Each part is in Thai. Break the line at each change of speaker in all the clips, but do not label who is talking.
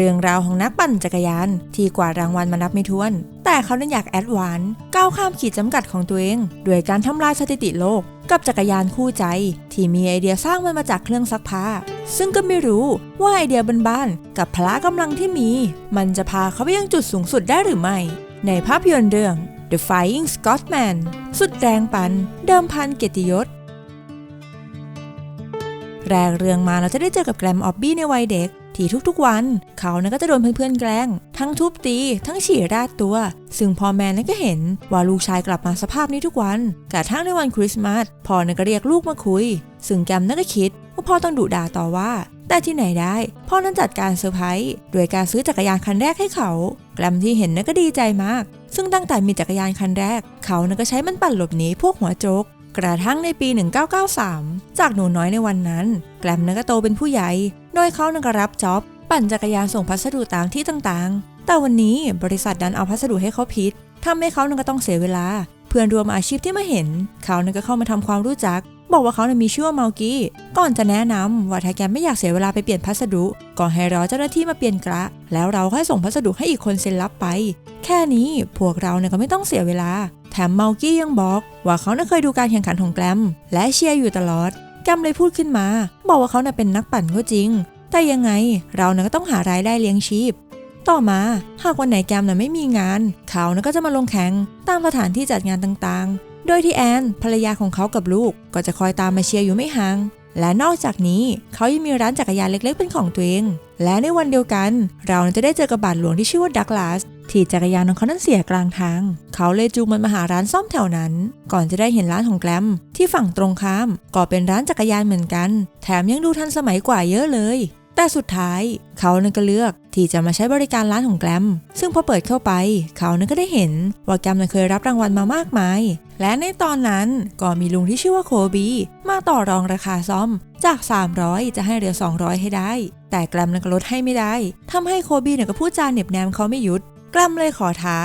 เรื่องราวของนักปั่นจักรยาน ที่กวาดรางวัลมานับไม่ถ้วน แต่เขานั้นอยากแอดวานซ์ก้าวข้ามขีดจำกัดของตัวเองด้วยการทำลายสถิติโลก กับจักรยานคู่ใจ ที่มีไอเดียสร้างมันมาจากเครื่องซักผ้า ซึ่งก็ไม่รู้ว่าไอเดียบ้านๆกับพละกำลังที่มี มันจะพาเขาไปยังจุดสูงสุดได้หรือไม่ ในภาพยนตร์เรื่อง The Flying Scotsman สุดแรงปัน เดิมพันเกียรติยศแรกเรื่องมาเราจะได้เจอกับแกรมออบบี้ในวัยเด็ก ที่ทุกๆวัน เขานั้นก็จะโดนเพื่อนๆแกล้ง ทั้งทุบตี ทั้งฉี่ราดตัว ซึ่งพ่อแม่นั้นก็เห็นว่าลูกชายกลับมาสภาพนี้ทุกวันกระทั่งในวันคริสต์มาสพ่อนั้นก็เรียกลูกมาคุย ซึ่งแกรมนั้นก็คิดว่าพ่อต้องดุด่าต่อว่าแต่ที่ไหนได้ พ่อนั้นจัดการเซอร์ไพรส์โดยการซื้อจักรยานคันแรกให้เขา แกรมที่เห็นนั้นก็ดีใจมาก ซึ่งตั้งแต่มีจักรยานคันแรก เขานั้นก็ใช้มันปั่นหลบหนีพวกหัวโจก กระทั่งในปี 1993 จากหนูน้อยในวันนั้น แกรมนั้นก็โตเป็นผู้ใหญ่ โดยเขานั้นก็รับจ็อบ ปั่นจักรยานส่งพัสดุตามที่ต่างๆ แต่วันนี้บริษัทดันเอาพัสดุให้เขาผิดทำให้เขานั้นก็ต้องเสียเวลา เพื่อนรวมอาชีพที่มาเห็น เขานั้นก็เข้ามาทำความรู้จัก บอกว่าเขานั้นมีชื่อว่าเมากี้ก่อนจะแนะนำว่าถ้าแกไม่อยากเสียเวลาไปเปลี่ยนพัสดุก็ให้รอเจ้าหน้าที่มาเปลี่ยนกระ แล้วเราค่อยส่งพัสดุให้อีกคนเซ็นรับไป แค่นี้พวกเราเนี่ยก็ไม่ต้องเสียเวลา มเมากี้ยังบอกว่าเขาน่ะเคยดูการแข่งขันของแกรม และเชียร์อยู่ตลอด แกรมเลยพูดขึ้นมา บอกว่าเขาน่ะเป็นนักปั่นก็จริง แต่ยังไงเราน่ะก็ต้องหารายได้เลี้ยงชีพ ต่อมาหากวันไหนแกรมน่ะไม่มีงาน เขาน่ะก็จะมาลงแข่งตามสถานที่จัดงานต่างๆ โดยที่แอนภรรยาของเขากับลูก ก็จะคอยตามมาเชียร์อยู่ไม่ห่างและนอกจากนี้เขายังมีร้านจักรยานเล็กๆ เป็นของตัวเอง และในวันเดียวกัน เราจะได้เจอกับบาทหลวงที่ชื่อว่าดักลาส ที่จักรยานของเขานั้นเสียกลางทาง เขาเลยจูงมันมาหาร้านซ่อมแถวนั้น ก่อนจะได้เห็นร้านของแกรมที่ฝั่งตรงข้าม ก็เป็นร้านจักรยานเหมือนกัน แถมยังดูทันสมัยกว่าเยอะเลย แต่สุดท้ายเขานั้นก็เลือกที่จะมาใช้บริการร้านของแกรมซึ่งพอเปิดเข้าไป เขานั้นก็ได้เห็นว่าแกรมนั้นเคยรับรางวัลมามากมาย และในตอนนั้นก็มีลุงที่ชื่อว่าโคบีมาต่อรองราคาซ่อมจาก 300 จะให้เหลือ 200 ให้ได้ แต่แกรมนั้นก็ลดให้ไม่ได้ทำให้โคบีเนี่ยก็พูดจาเหน็บแนมเขาไม่หยุด กรมเลยขอท้า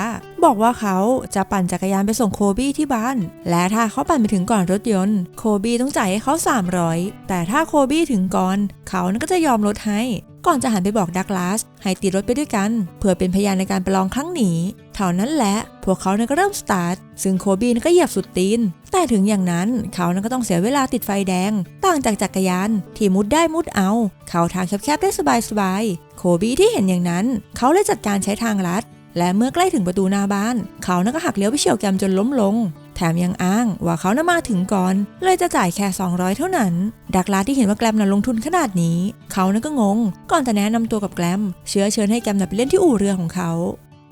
บอกว่าเขาจะปั่นจักรยานไปส่งโคบี้ที่บ้าน และถ้าเขาปั่นไปถึงก่อนรถยนต์ โคบี้ต้องจ่ายให้เขา 300 แต่ถ้าโคบี้ถึงก่อน เขานั้นก็จะยอมลดให้ ก่อนจะหันไปบอกดักลาสให้ติดรถไปด้วยกัน เพื่อเป็นพยานในการประลองครั้งนี้ เท่านั้นแหละ พวกเขานั้นก็เริ่มสตาร์ท ซึ่งโคบีนก็เหยียบสุดตีน แต่ถึงอย่างนั้นเขานั้นก็ต้องเสียเวลาติดไฟแดง ต่างจากจักรยาน ที่มุดได้มุดเอา เข้าทางแคบๆได้สบายๆ โคบีที่เห็นอย่างนั้น เขาเลยจัดการใช้ทางลัด และเมื่อใกล้ถึงประตูหน้าบ้าน เขานั้นก็หักเลี้ยวไปเฉียวแกมจนล้มลงแถมยังอ้างว่าเขาน่ะมาถึงก่อน เลยจะจ่ายแค่ 200 เท่านั้น ดักลาที่เห็นว่าแกรมน่ะลงทุนขนาดนี้ เขานั้นก็งง ก่อนจะแนะนำตัวกับแกรมเชื้อเชิญให้แกรมน่ะไปเล่นที่อู่เรือของเขา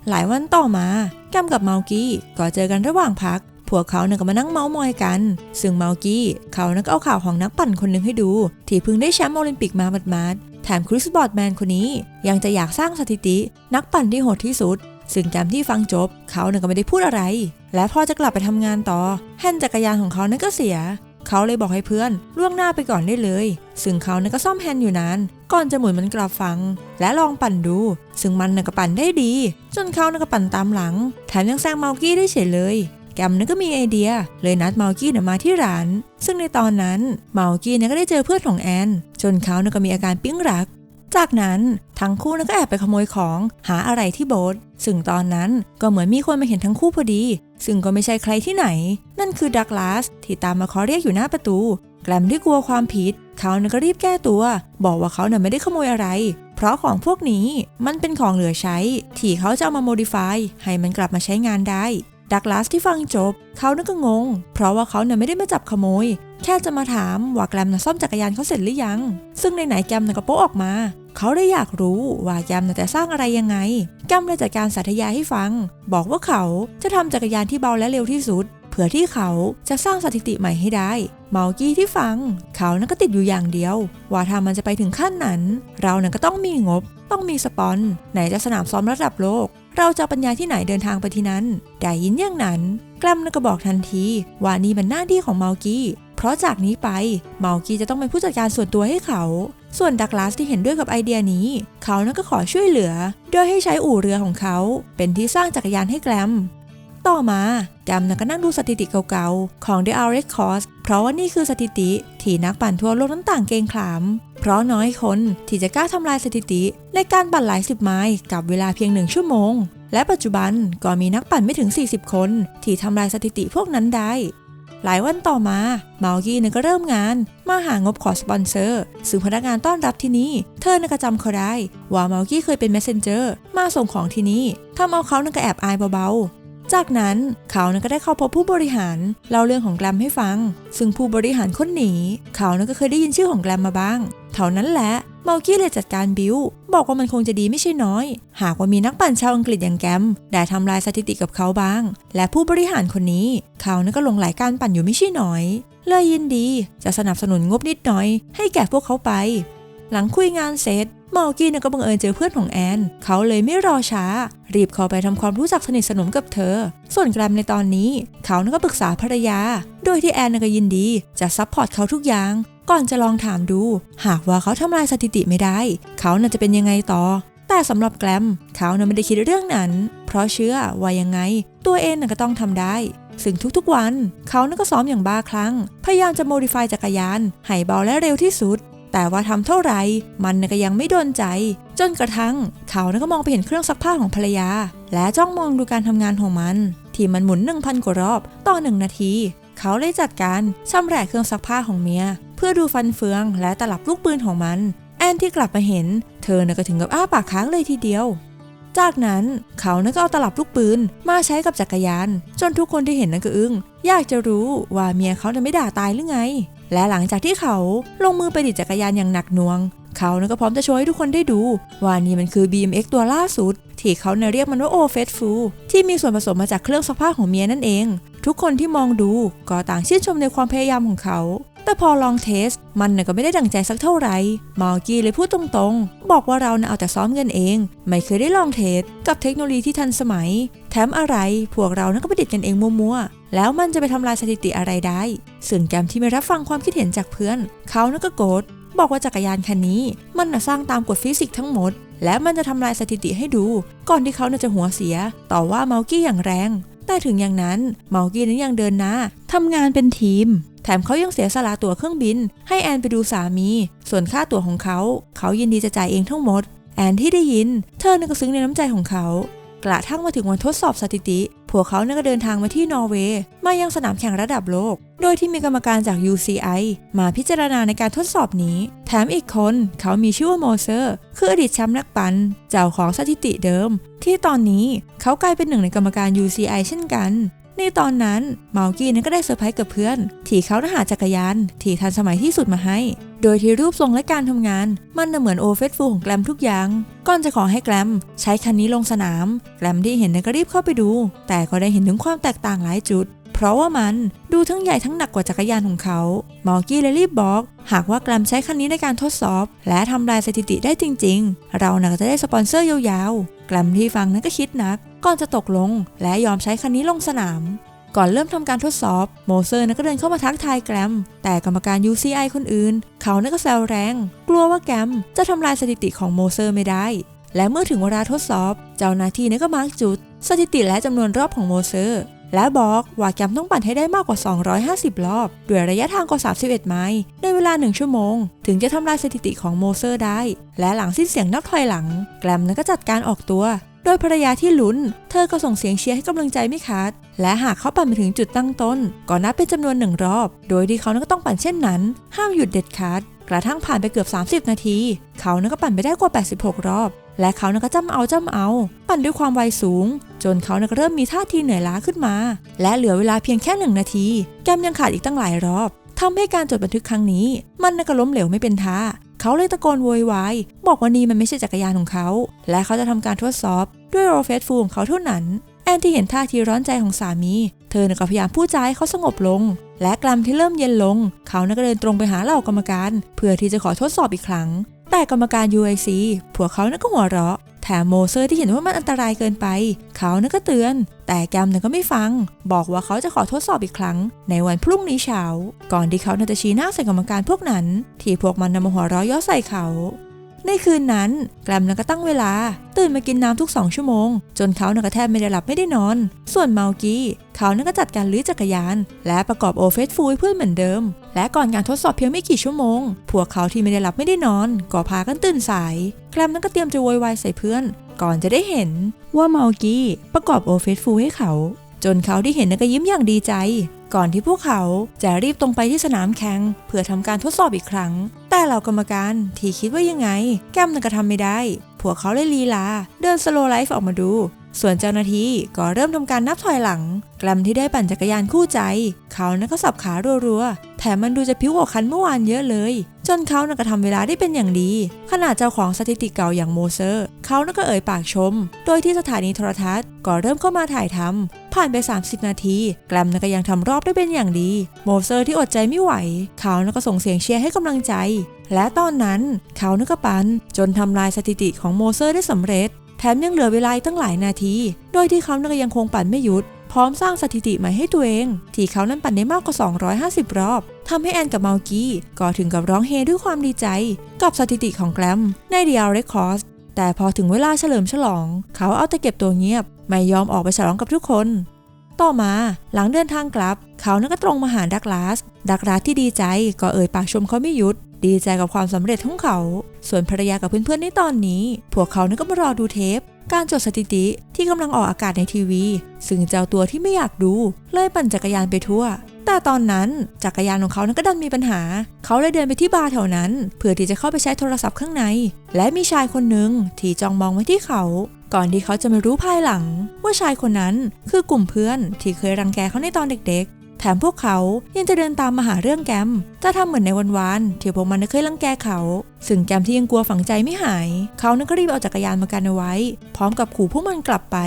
หลายวันต่อมาแกมกับเมากี้ก็เจอกันระหว่างพัก พวกเขาเนี่ยก็มานั่งเมาส์มอยกัน ซึ่งเมากี้เขานั้นก็เอาข่าวของนักปั่นคนหนึ่งให้ดู ที่เพิ่งได้แชมป์โอลิมปิกมาหมาดๆแถมคริสบอร์ดแมนคนนี้ยังจะอยากสร้างสถิติ นักปั่นที่โหดที่สุด ซึ่งแกมที่ฟังจบ เขาเนี่ยก็ไม่ได้พูดอะไร และพอจะกลับไปทำงานต่อแฮนจักรยานของเขานั้นก็เสีย เขาเลยบอกให้เพื่อนล่วงหน้าไปก่อนได้เลย ซึ่งเขาเนี่ยก็ซ่อมแฮนด์อยู่นาน ก่อนจะหมุนมันกลับฟัง และลองปั่นดู ซึ่งมันเนี่ยก็ปั่นได้ดี จนเขาเนี่ยก็ปั่นตามหลัง แถมยังแซงเมากี้ได้เฉยเลย แกมเนี่ยก็มีไอเดีย เลยนัดเมากี้เนี่ยมาที่ร้าน ซึ่งในตอนนั้นเมากี้เนี่ยก็ได้เจอเพื่อนของแอน จนเขาเนี่ยก็มีอาการปิ๊งรัก จากนั้นทั้งคู่นั้นก็แอบไปขโมยของหาอะไรที่โบ๊ทซึ่งตอนนั้นก็เหมือนมีคนมาเห็นทั้งคู่พอดี ซึ่งก็ไม่ใช่ใครที่ไหน นั่นคือดักลาสที่ตามมาขอเรียกอยู่หน้าประตู แกลมที่กลัวความผิด เขานั้นก็รีบแก้ตัว บอกว่าเขาเนี่ยไม่ได้ขโมยอะไร เพราะของพวกนี้มันเป็นของเหลือใช้ ที่เขาจะเอามาโมดิฟายให้มันกลับมาใช้งานได้ดักลาสที่ฟังจบ เขานั่นก็งง เพราะว่าเขาเนี่ยไม่ได้มาจับขโมย แค่จะมาถามว่าแกรมน่ะซ่อมจักรยานเขาเสร็จหรือยัง ซึ่งในไหนแกรมน่ะก็โป๊ออกมา เขาได้อยากรู้ว่าแกมน่ะจะสร้างอะไรยังไง แกมเลยจัดการสาธยายให้ฟัง บอกว่าเขาจะทำจักรยานที่เบาและเร็วที่สุด เพื่อที่เขาจะสร้างสถิติใหม่ให้ได้ เมากี้ที่ฟัง เขานั้นก็ติดอยู่อย่างเดียว ว่าถ้ามันจะไปถึงขั้นนั้น เรานั้นก็ต้องมีงบ ต้องมีสปอนไหนจะสนามซ้อมระดับโลก เราจะปัญญาที่ไหนเดินทางไปที่นั้นได้ยินอย่างนั้นแกรมนั้นก็บอกทันที ว่านี่เป็นหน้าที่ของเมากี้เพราะจากนี้ไปเมากี้จะต้องเป็นผู้จัดการส่วนตัวให้เขา ส่วนดักลาสที่เห็นด้วยกับไอเดียนี้ เขานั้นก็ขอช่วยเหลือ โดยให้ใช้อู่เรือของเขา เป็นที่สร้างจักรยานให้แกรมต่อมาแกรมนะก็นั่งดูสถิติเก่าๆ ของ The Alex c o s t เพราะว่านี่คือสถิติ ที่นักปั่นทั่วโลกนั้นต่างเกรงขาม เพราะน้อยคนที่จะกล้าทำลายสถิติ ในการปั่นหลายสิบไมล์กับเวลาเพียงหนึ่งชั่วโมงและปัจจุบันก็มีนักปั่นไม่ถึง 40 คน ที่ทำลายสถิติพวกนั้นได้ หลายวันต่อมาเมากี้เนี่ยก็เริ่มงาน มาหางบขอสปอนเซอร์ซึ่งพนักงานต้อนรับที่นี่ เธอน่ะก็จำเขาได้ว่าเมากี้เคยเป็นแมสเซนเจอร์มาส่งของที่นี่ทำเอาเขาน่ะก็แอบอายเบาๆ จากนั้นเขาน่ะก็ได้เข้าพบผู้บริหารเล่าเรื่องของแกรมให้ฟัง ซึ่งผู้บริหารคนหนีเขาน่ะก็เคยได้ยินชื่อของแกรมมาบ้าง เท่านั้นแหละเมากี้เลยจัดการบิวบอกว่ามันคงจะดีไม่ใช่น้อย หากว่ามีนักปั่นชาวอังกฤษอย่างแกมได้ทำลายสถิติกับเขาบ้าง และผู้บริหารคนนี้ เขานั่นก็ลงหลการปั่นอยู่ไม่ใช่น้อย เลยยินดีจะสนับสนุนงบนิดหน่อย ให้แก่พวกเขาไป หลังคุยงานเสร็จ มากี้เนี่ยก็บังเอิญเจอเพื่อนของแอน เขาเลยไม่รอช้า รีบเข้าไปทำความรู้จักสนิทสนมกับเธอ ส่วนแกรมในตอนนี้ เขานั่นก็ปรึกษาภรรยา โดยที่แอนน่ะก็ยินดี จะซัพพอร์ตเขาทุกอย่าง ก่อนจะลองถามดู หากว่าเขาทำลายสถิติไม่ได้ เขาน่าจะเป็นยังไงต่อ แต่สำหรับแกรม เขาน่ะไม่ได้คิดเรื่องนั้น เพราะเชื่อว่ายังไง ตัวเองน่ะก็ต้องทำได้ซึ่งทุกๆวัน เขาน่ะก็ซ้อมอย่างบ้าคลั่ง พยายามจะโมดิฟายจักรยาน ให้เบาและเร็วที่สุด แต่ว่าทำเท่าไหร่มันก็ยังไม่โดนใจ จนกระทั่งเขาน่ะก็มองไปเห็นเครื่องซักผ้าของภรรยา และจ้องมองดูการทำงานของมัน ที่มันหมุน 1,000 กว่ารอบต่อหนึ่งนาที เขาเลยจัดการชำแหละเครื่องซักผ้าของเมีย เพื่อดูฟันเฟืองและตลับลูกปืนของมัน แอนที่กลับมาเห็น เธอน่ก็ถึงกับอ้าปากค้างเลยทีเดียวจากนั้นเขาน่ะก็เอาตลับลูกปืนมาใช้กับจักรยาน จนทุกคนที่เห็นนั่นก็อึ้งอยากจะรู้ว่าเมียเขาน่ะไม่ด่าตายหรือไง และหลังจากที่เขาลงมือไปดิจักรยานอย่างหนักหน่วง เขาน่ะก็พร้อมจะโชว์ให้ทุกคนได้ดู ว่านี่มันคือ BMX ตัวล่าสุด ที่เขาเนี่ยเรียกมันว่าโอเฟสฟูที่มีส่วนผสมมาจากเครื่องซักผ้าของเมียนั่นเอง ทุกคนที่มองดูก็ต่างชื่นชมในความพยายามของเขา แต่พอลองเทส มันน่ะก็ไม่ได้ดังใจสักเท่าไหร่มอร์กี้เลยพูดตรงๆ บอกว่าเราน่ะเอาแต่ซ้อมกันเอง ไม่เคยได้ลองเทส กับเทคโนโลยีที่ทันสมัย แถมอะไรพวกเราน่ะก็ประดิษฐ์กันเองมั่วๆ แล้วมันจะไปทำลายสถิติอะไรได้ ส่วนแกมที่ไม่รับฟังความคิดเห็นจากเพื่อน เขาน่ะก็โกรธบอกว่าจักรยานคันนี้ มันน่ะสร้างตามกฎฟิสิกส์ทั้งหมด และมันจะทำลายสถิติให้ดู ก่อนที่เขาน่ะจะหัวเสีย ต่อว่าเมากี้อย่างแรง แต่ถึงอย่างนั้นเมากี้นั้นยังเดินหน้าทำงานเป็นทีม แถมเขายังเสียสละตั๋วเครื่องบิน ให้แอนไปดูสามี ส่วนค่าตั๋วของเขา เขายินดีจะจ่ายเองทั้งหมด แอนที่ได้ยิน เธอน่ะก็ซึ้งในน้ำใจของเขากระทั่งมาถึงวันทดสอบสถิติ พวกเขาเนี่ยก็เดินทางมาที่นอร์เวย์มายังสนามแข่งระดับโลก โดยที่มีกรรมการจาก UCI มาพิจารณาในการทดสอบนี้ แถมอีกคนเขามีชื่อว่าโมเซอร์ คืออดีตแชมป์นักปั่นเจ้าของสถิติเดิม ที่ตอนนี้เขากลายเป็นหนึ่งในกรรมการ UCI เช่นกัน ในตอนนั้นเมากี้นั้นก็ได้เซอร์ไพรส์กับเพื่อน ที่เขาหาจักรยาน ที่ทันสมัยที่สุดมาให้ โดยที่รูปทรงและการทำงาน มันน่ะเหมือนโอเฟสฟูของแกรมทุกอย่าง ก่อนจะขอให้แกรมใช้คันนี้ลงสนาม แกรมที่เห็นนั้นก็รีบเข้าไปดู แต่ก็ได้เห็นถึงความแตกต่างหลายจุด เพราะว่ามันดูทั้งใหญ่ทั้งหนักกว่าจักรยานของเขามอร์กี้เลยรีบบอก หากว่าแกรมใช้คันนี้ในการทดสอบ และทำลายสถิติได้จริง ๆ เราหน่ะก็จะได้สปอนเซอร์ยาวๆแกรมที่ฟังนั้นก็คิดหนัก ก่อนจะตกลง และยอมใช้คันนี้ลงสนาม ก่อนเริ่มทำการทดสอบ โมเซอร์นั้นก็เดินเข้ามาทักทายแกรม แต่กรรมการ UCI คนอื่น เขานั้นก็แซวแรง กลัวว่าแกรมจะทำลายสถิติของโมเซอร์ไม่ได้ และเมื่อถึงเวลาทดสอบ เจ้าหน้าที่นั้นก็มาร์กจุด สถิติและจำนวนรอบของโมเซอร์และบอกว่าแกรมต้องปั่นให้ได้มากกว่า 250 รอบ ด้วยระยะทางกว่า 31 ไมล์ ในเวลา 1 ชั่วโมง ถึงจะทำลายสถิติของโมเซอร์ได้ และหลังสิ้นเสียงนับถอยหลัง แกรมนั้นก็จัดการออกตัว โดยภรรยาที่ลุ้น เธอก็ส่งเสียงเชียร์ให้กำลังใจไม่ขาด และหากเขาปั่นไปถึงจุดตั้งต้น ก็นับเป็นจำนวนหนึ่งรอบ โดยที่เขานั้นก็ต้องปั่นเช่นนั้น ห้ามหยุดเด็ดขาด กระทั่งผ่านไปเกือบ 30 นาที เขานั้นก็ปั่นไปได้กว่า 86 รอบ และเขานั้นก็จ้ำเอาจ้ำเอา ปั่นด้วยความไวสูง จนเขานั้นก็เริ่มมีท่าทีเหนื่อยล้าขึ้นมา และเหลือเวลาเพียงแค่หนึ่งนาที แกมยังขาดอีกตั้งหลายรอบทำให้การจดบันทึกครั้งนี้ มันน่ะก็ล้มเหลวไม่เป็นท่า เขาเลยตะโกนโวยวายบอกว่านี่มันไม่ใช่จักรยานของเขา และเขาจะทำการทดสอบด้วยโรเฟสฟูของเขาเท่านั้น แอนที่เห็นท่าทีร้อนใจของสามี เธอน่ะก็พยายามพูดจาให้เขาสงบลง และกลัมที่เริ่มเย็นลง เขาน่ะก็เดินตรงไปหาเหล่ากรรมการ เพื่อที่จะขอทดสอบอีกครั้ง แต่กรรมการ UIC พวกเขานั้นก็หัวเราะ แถมโมเซอร์ที่เห็นว่ามันอันตรายเกินไป เขานั่นก็เตือน แต่แกมนั่นก็ไม่ฟัง บอกว่าเขาจะขอทดสอบอีกครั้ง ในวันพรุ่งนี้เช้า ก่อนที่เขาน่ะจะชี้หน้าใส่กรรมการพวกนั้น ที่พวกมันนำมาหัวเราะเย่อใส่เขา ในคืนนั้น แกรมนะก็ตั้งเวลา ตื่นมากินน้ำทุกสองชั่วโมง จนเขานะก็แทบไม่ได้หลับไม่ได้นอน ส่วนเมากี้เขานะก็จัดการลื้อจักรยาน และประกอบโอเฟสฟูให้เพื่อนเหมือนเดิม และก่อนการทดสอบเพียงไม่กี่ชั่วโมง พวกเขาที่ไม่ได้หลับไม่ได้นอนก็พากันตื่นสาย แกรมนั้นก็เตรียมจะโวยวายใส่เพื่อน ก่อนจะได้เห็นว่าเมากี้ประกอบโอเฟสฟูให้เขา จนเขาได้เห็นนะก็ยิ้มอย่างดีใจ ก่อนที่พวกเขาจะรีบตรงไปที่สนามแข่งเพื่อทำการทดสอบอีกครั้ง แต่เหล่ากรรมการที่คิดว่ายังไง แก้มนันก็ทำไม่ได้ พวกเขาเลยลีลา เดินสโลไลฟ์ออกมาดู ส่วนเจ้าหน้าที่ก็เริ่มทำการนับถอยหลัง แกรมที่ได้ปั่นจักรยานคู่ใจ เขานั้นก็สับขารัวๆ แถมมันดูจะพิ้วกว่าคันเมื่อวานเยอะเลย จนเขานั้นก็ทำเวลาได้เป็นอย่างดี ขนาดเจ้าของสถิติเก่าอย่างโมเซอร์ เขานั้นก็เอ่ยปากชม โดยที่สถานีโทรทัศน์ก็เริ่มเข้ามาถ่ายทำผ่านไป 30 นาที แกรมนั้นก็ยังทำรอบได้เป็นอย่างดี โมเซอร์ที่อดใจไม่ไหว เขานั้นก็ส่งเสียงเชียร์ให้กำลังใจ และตอนนั้นเขานั้นก็ปันจนทำลายสถิติของโมเซอร์ได้สำเร็จ แถมยังเหลือเวลาตั้งหลายนาที โดยที่เขานั้นก็ยังคงปั่นไม่หยุด พร้อมสร้างสถิติใหม่ให้ตัวเอง ที่เขานั้นปั่นได้มากกว่า 250 รอบทำให้แอนกับเมากี้ก็ถึงกับร้องเฮด้วยความดีใจ กับสถิติของแกรมใน The Hour Records แต่พอถึงเวลาเฉลิมฉลอง เขาเอาแต่เก็บตัวเงียบ ไม่ยอมออกไปฉลองกับทุกคน ต่อมาหลังเดินทางกลับ เขานั้นก็ตรงมาหาดักลาส ดักลาสที่ดีใจก็เอ่ยปากชมเขาไม่หยุด ดีใจกับความสำเร็จของเขา ส่วนภรรยากับเพื่อนๆในตอนนี้ พวกเขานั้นก็มารอดูเทป การจดสถิติที่กำลังออกอากาศในทีวี ซึ่งเจ้าตัวที่ไม่อยากดู เลยปั่นจักรยานไปทั่ว แต่ตอนนั้นจักรยานของเขานั้นก็ดันมีปัญหา เขาเลยเดินไปที่บาร์แถวนั้น เพื่อที่จะเข้าไปใช้โทรศัพท์ข้างใน และมีชายคนหนึ่งที่จ้องมองไว้ที่เขาก่อนที่เขาจะมารู้ภายหลัง ว่าชายคนนั้นคือกลุ่มเพื่อนที่เคยรังแกเขาในตอนเด็กๆ แถมพวกเขายังจะเดินตามมาหาเรื่องแกม จะทำเหมือนในวันๆที่พวกมันเคยรังแกเขา ซึ่งแกมที่ยังกลัวฝังใจไม่หาย เขานั้นก็รีบเอาจักรยานมากันเอาไว้ พร้อมกับขู่พวกมันกลับไป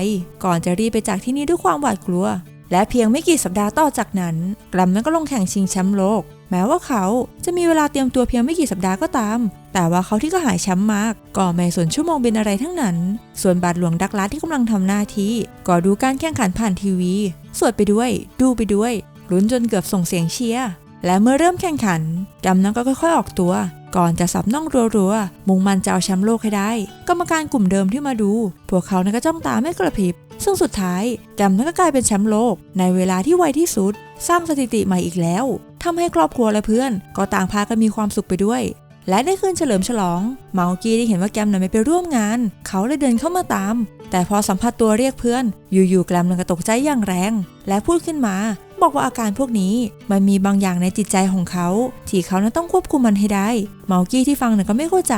ก่อนจะรีบไปจากที่นี่ด้วยความหวาดกลัว และเพียงไม่กี่สัปดาห์ต่อจากนั้นแกรมนั้นก็ลงแข่งชิงแชมป์โลก แม้ว่าเขาจะมีเวลาเตรียมตัวเพียงไม่กี่สัปดาห์ก็ตาม แต่ว่าเขาที่ก็หายแชมป์มาก ก็ไม่สนชั่วโมงเป็นอะไรทั้งนั้น ส่วนบาทหลวงดักลาที่กำลังทำหน้าที่ก็ดูการแข่งขันผ่านทีวีสวดไปด้วย ดูไปด้วย ลุ้นจนเกือบส่งเสียงเชียร์และเมื่อเริ่มแข่งขัน ดำนั้นก็ค่อยๆออกตัว ก่อนจะสับน่องรัวๆ มุ่งมันจะเอาแชมป์โลกให้ได้ กรรมการกลุ่มเดิมที่มาดู พวกเขานั้นก็จ้องตาไม่กระพริบ ซึ่งสุดท้ายแกมนั้นก็กลายเป็นแชมป์โลก ในเวลาที่ไวที่สุด สร้างสถิติใหม่อีกแล้วทำให้ครอบครัวและเพื่อน ก็ต่างพากันมีความสุขไปด้วย และในคืนเฉลิมฉลอง เมากี้ได้เห็นว่าแกมนั้นไม่ไปร่วมงาน เขาเลยเดินเข้ามาตาม แต่พอสัมผัสตัวเรียกเพื่อน อยู่ๆแกมนั้นก็ตกใจอย่างแรง และพูดขึ้นมา บอกว่าอาการพวกนี้มันมีบางอย่างในจิตใจของเขา ที่เขานั้นต้องควบคุมมันให้ได้ เมากี้ที่ฟังนั้นก็ไม่เข้าใจ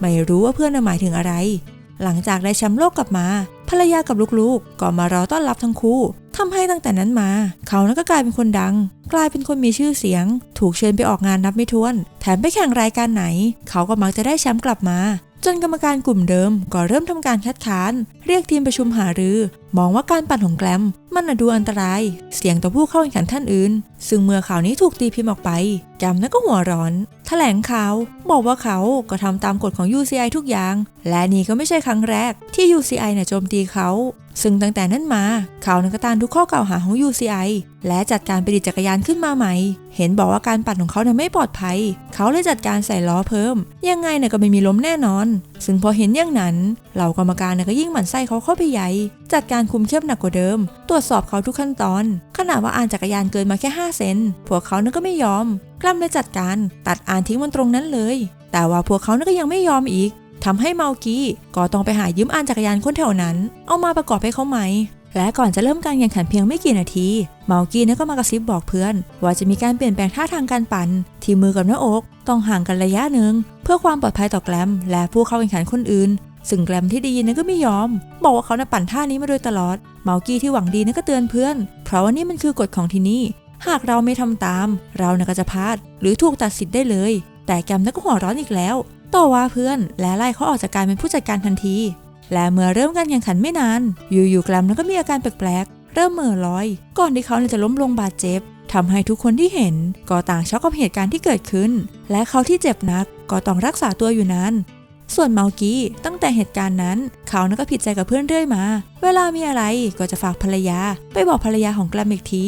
ไม่รู้ว่าเพื่อนหมายถึงอะไร หลังจากได้แชมป์โลกกลับมา ภรรยากับลูกๆ ก็มารอต้อนรับทั้งคู่ทำให้ตั้งแต่นั้นมา เขานั้นก็กลายเป็นคนดัง กลายเป็นคนมีชื่อเสียง ถูกเชิญไปออกงานนับไม่ถ้วน แถมไปแข่งรายการไหน เขาก็มักจะได้แชมป์กลับมา จนกรรมการกลุ่มเดิมก็เริ่มทำการคัดค้าน เรียกทีมประชุมหารือ มองว่าการปั่นของแกรมมันน่ะดูอันตราย เสี่ยงต่อผู้เข้าแข่งขันท่านอื่น ซึ่งเมื่อข่าวนี้ถูกตีพิมพ์ออกไปแกรมนั้นก็หัวร้อน ถลงข่าวบอกว่าเขาก็ทำตามกฎของ UCI ทุกอย่าง และนี่ก็ไม่ใช่ครั้งแรกที่ UCI เนี่ยโจมตีเขา ซึ่งตั้งแต่นั้นมาเขานักตานทุกข้อกล่าวหาของ UCI และจัดการไปดิจักรยานขึ้นมาใหม่ เห็นบอกว่าการปั่นของเขาเนี่ยไม่ปลอดภัย เขาเลยจัดการใส่ล้อเพิ่ม ยังไงเนี่ยก็ไม่มีล้มแน่นอน ซึ่งพอเห็นอย่างนั้น เหล่ากรรมการเนี่ยก็ยิ่งหมั่นไส้เขาเข้าไปใหญ่ จัดการคุมเข้มหนักกว่าเดิม ตรวจสอบเขาทุกขั้นตอน ขนาดว่าอ่านจักรยานเกินมาแค่ 5 เซน พวกเขานั้นก็ไม่ยอม กล้ำเลยจัดการตัดอ่านทิ้งมันตรงนั้นเลย แต่ว่าพวกเขานั้นก็ยังไม่ยอมอีกทำให้เมากี้ก็ต้องไปหายืมอ่านจักรยานคนแถวนั้น เอามาประกอบให้เขาใหม และก่อนจะเริ่มการแข่งขันเพียงไม่กี่นาที เมากี้นั้นก็มากระซิบบอกเพื่อน ว่าจะมีการเปลี่ยนแปลงท่าทางการปั่นที่มือกับหน้าอกต้องห่างกันระยะหนึ่งเพื่อความปลอดภัยต่อแกรมและผู้เข้าแข่งขันคนอื่นซึ่งแกรมที่ได้ยินนั้นก็ไม่ยอม บอกว่าเขาน่ะปั่นท่านี้มาโดยตลอด เมากี้ที่หวังดีนั้นก็เตือนเพื่อน เพราะว่านี่มันคือกฎของที่นี่ หากเราไม่ทำตาม เราน่ะก็จะพลาด หรือถูกตัดสิทธิ์ได้เลย แต่แกรมนั้นก็หัวร้อนอีกแล้ว ต่อว่าเพื่อนและไล่เขาออกจากการเป็นผู้จัดการทันที และเมื่อเริ่มการแข่งขันไม่นาน อยู่ๆแกรมนั้นก็มีอาการแปลกๆ เริ่มเหม่อลอย ก่อนที่เขาจะล้มลงบาดเจ็บทำให้ทุกคนที่เห็นก็ต่างช็อกกับเหตุการณ์ที่เกิดขึ้น และเขาที่เจ็บนักก็ต้องรักษาตัวอยู่นานส่วนเมากี้ตั้งแต่เหตุการณ์นั้น เขานั้นก็ผิดใจกับเพื่อนเรื่อยมา เวลามีอะไรก็จะฝากภรรยา ไปบอกภรรยาของแกรมอีกที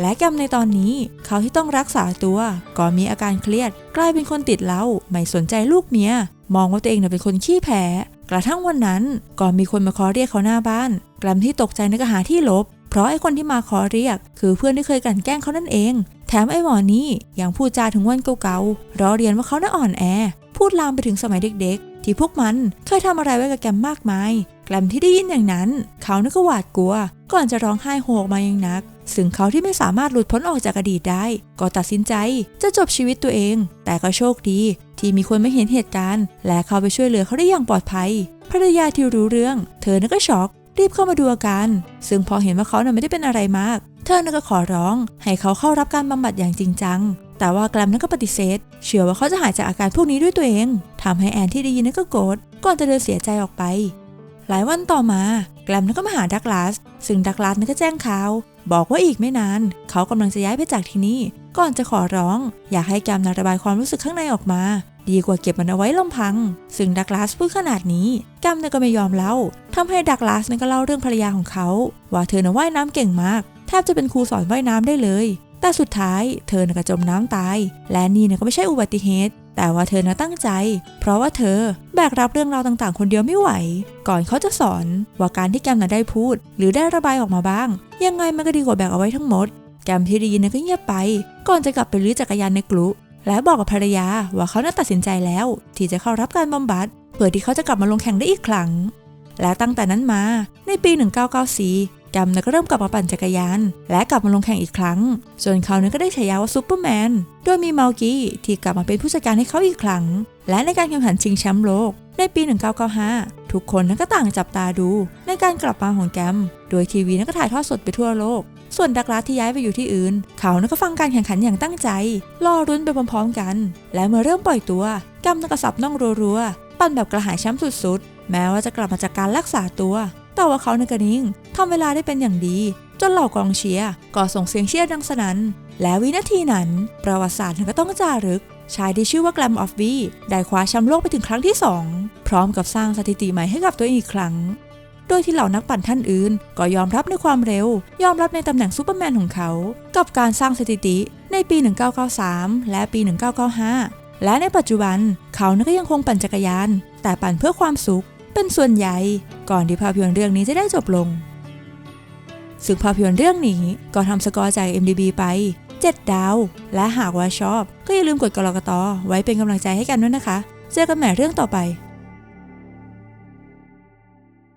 และแกรมในตอนนี้เขาที่ต้องรักษาตัวก็มีอาการเครียด กลายเป็นคนติดเหล้าไม่สนใจลูกเมีย มองว่าตัวเองเป็นคนขี้แพ้กระทั่งวันนั้นก่อนมีคนมาขอเรียกเขาหน้าบ้านแกรมที่ตกใจนึกหาที่หลบ เพราะไอ้คนที่มาขอเรียก คือเพื่อนที่เคยกันแกล้งเขานั่นเอง แถมไอ้หมอนี่ยังพูดจาถึงวันเก่าๆล้อเรียนว่าเขาน่าอ่อนแอ พูดลามไปถึงสมัยเด็กๆ ที่พวกมันเคยทำอะไรไว้กับแกมมากมาย แกรมที่ได้ยินอย่างนั้น เขานึกก็หวาดกลัว ก่อนจะร้องไห้โฮออกมาอย่างหนัก ซึ่งเขาที่ไม่สามารถหลุดพ้นออกจากอดีตได้ ก็ตัดสินใจจะจบชีวิตตัวเอง แต่ก็โชคดีที่มีคนไม่เห็นเหตุการณ์ และเข้าไปช่วยเหลือเขาได้อย่างปลอดภัย ภรรยาที่รู้เรื่อง เธอน่ะก็ช็อก รีบเข้ามาดูอาการ ซึ่งพอเห็นว่าเขาน่ะไม่ได้เป็นอะไรมาก เธอน่ะก็ขอร้อง ให้เขาเข้ารับการบำบัดอย่างจริงจัง แต่ว่าแกรมนั้นก็ปฏิเสธ เชื่อว่าเขาจะหายจากอาการพวกนี้ด้วยตัวเองทำให้แอนที่ได้ยินนั้นก็โกรธ ก่อนจะเดินเสียใจออกไปหลายวันต่อมา แกรมนั้นก็มาหาดักลาส ซึ่งดักลาสนั้นก็แจ้งข่าว บอกว่าอีกไม่นาน เขากำลังจะย้ายไปจากที่นี่ ก่อนจะขอร้อง อยากให้แกมนระบายความรู้สึกข้างในออกมา ดีกว่าเก็บมันเอาไว้ลำพัง ซึ่งดักลาสพูดขนาดนี้แกมนั้นก็ไม่ยอมเล่าทำให้ดักลาสนั้นก็เล่าเรื่องภรรยาของเขา ว่าเธอน่ะว่ายน้ำเก่งมาก แทบจะเป็นครูสอนว่ายน้ำได้เลย แต่สุดท้ายเธอน่ะก็จมน้ำตาย และนี่น่ะก็ไม่ใช่อุบัติเหตุ แต่ว่าเธอน่ะตั้งใจ เพราะว่าเธอแบกรับเรื่องราวต่างๆ คนเดียวไม่ไหว ก่อนเขาจะสอนว่าการที่แกมนะได้พูด หรือได้ระบายออกมาบ้าง ยังไงมันก็ดีกว่าแบกเอาไว้ทั้งหมด แกมที่ได้ยินน่ะก็เงียบไป ก่อนจะกลับไปรื้อจักรยานในกลุและบอกกับภรรยาว่าเขาน่าตัดสินใจแล้ว ที่จะเข้ารับการบำบัดเพื่อที่เขาจะกลับมาลงแข่งได้อีกครั้ง และตั้งแต่นั้นมาในปี 1994 แกมเนี่ยก็เริ่มกลับมาปั่นจักรยาน และกลับมาลงแข่งอีกครั้ง ส่วนเขาเนี่ยก็ได้ฉายาว่าซูเปอร์แมน โดยมีเมากี้ที่กลับมาเป็นผู้จัดการให้เขาอีกครั้ง และในการแข่งขันชิงแชมป์โลก ในปี 1995 ทุกคนนั้นก็ต่างจับตาดู ในการกลับมาของแกม โดยทีวีนั้นก็ถ่ายทอดสดไปทั่วโลก ส่วนดักลาที่ย้ายไปอยู่ที่อื่น เขานั้นก็ฟังการแข่งขันอย่างตั้งใจ รอรุ้นไปพร้อมๆกัน และเมื่อเริ่มปล่อยตัวแกมนั้นก็สับน่องรัวๆ ปั่นแบบกระหายแชมป์สุดๆ แม้ว่าจะกลับมาจากการรักษาตัว แต่ว่าเขาในกระนิ่งทำเวลาได้เป็นอย่างดี จนเหล่ากองเชียร์ก็ส่งเสียงเชียร์ดังสนั่นและวินาทีนั้น ประวัติศาสตร์ก็ต้องจารึก ชายที่ชื่อว่าแกรมออฟวีได้คว้าแชมป์โลกไปถึงครั้งที่ 2 พร้อมกับสร้างสถิติใหม่ให้กับตัวเองอีกครั้ง โดยที่เหล่านักปั่นท่านอื่น ก็ยอมรับในความเร็ว ยอมรับในตำแหน่งซูเปอร์แมนของเขา กับการสร้างสถิติในปี 1993 และปี 1995 และในปัจจุบันเขานั้นก็ยังคงปั่นจักรยาน แต่ปั่นเพื่อความสุข เป็นส่วนใหญ่ ก่อนที่ภาพยนตร์เรื่องนี้จะได้จบลง ซึ่งภาพยนตร์เรื่องนี้ก็ทำสกอร์จาก MDB ไป 7 ดาว และหากว่าชอบ ก็อย่าลืมกดกรกตอไว้เป็นกำลังใจให้กันด้วยนะคะ เจอกันใหม่เรื่องต่อไป